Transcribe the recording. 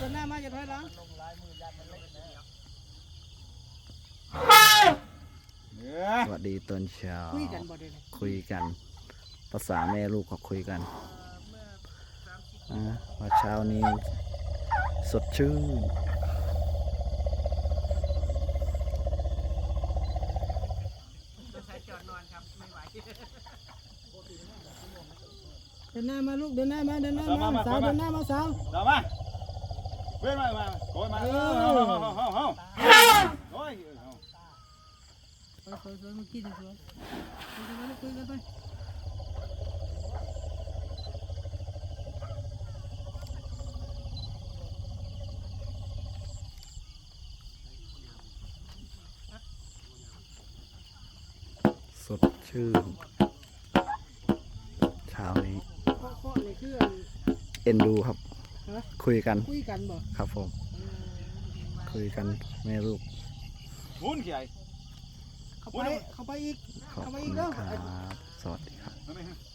เดินหน้ามาอย่าถอยหลังสวัสดีตอนเช้าคุยกันบ่ได้เลยคุยกัน ภาษาแม่ลูกก็คุยกันอ่าว่าเช้านี้สดชื่นเดินหน้ามาลูกเดินหน้ามาเดินหน้าเอามามามาสาวมาเดินหน้ามาสาวเดี๋ยวมา เว้นมามาโกยมาเออเฮาเฮาเฮาเฮาโอ้ยเฮาสวยสวยสวยเมื่อกี้สวยคุยกันไปกันไปสดชื่นเช้านี้เคาะเคาะนี่คืออันเอ็นดูครับ ฮะ คุยกันคุยกันบ่ครับผม คุยกันแม่ลูกหมุนขี้ไอ้เข้าไปเข้าไปอีกขอบเอามาคุอีณกเด้อครับ สวัสดีครับนั่นเอง